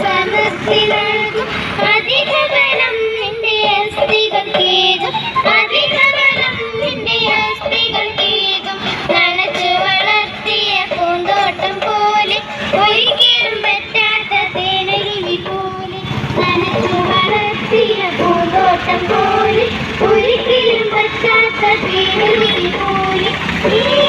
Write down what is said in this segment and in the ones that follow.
സമൃദ്ധിക്കും നനച്ചു പൂന്തോട്ടം പോലെ ഒരിക്കലും പറ്റാത്ത നനച്ചു പൂന്തോട്ടം പോലെ പോലെ.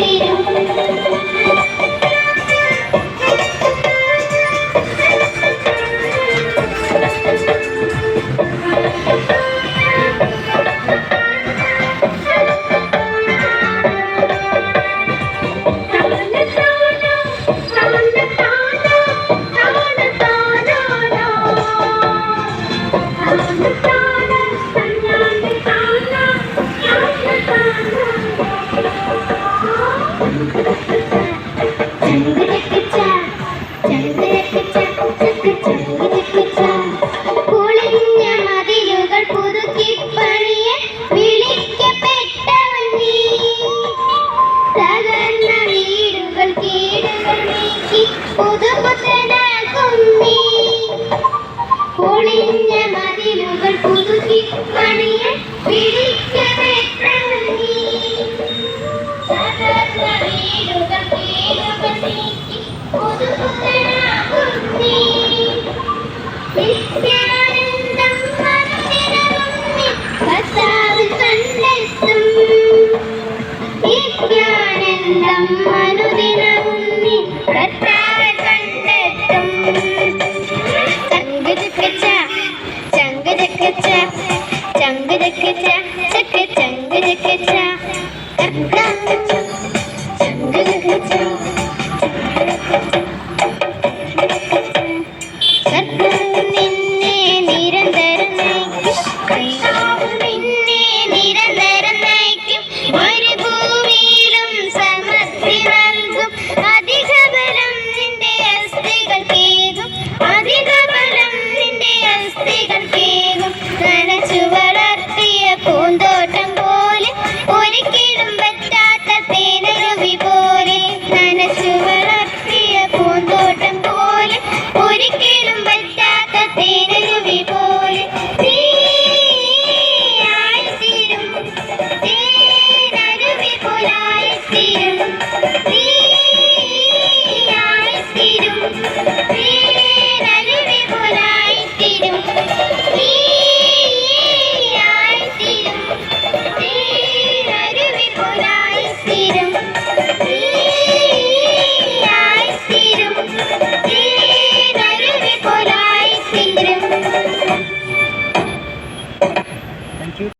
see ചങ്ക് ചക്ക ചക്ക ചങ്ക് ചക്ക ചക്ക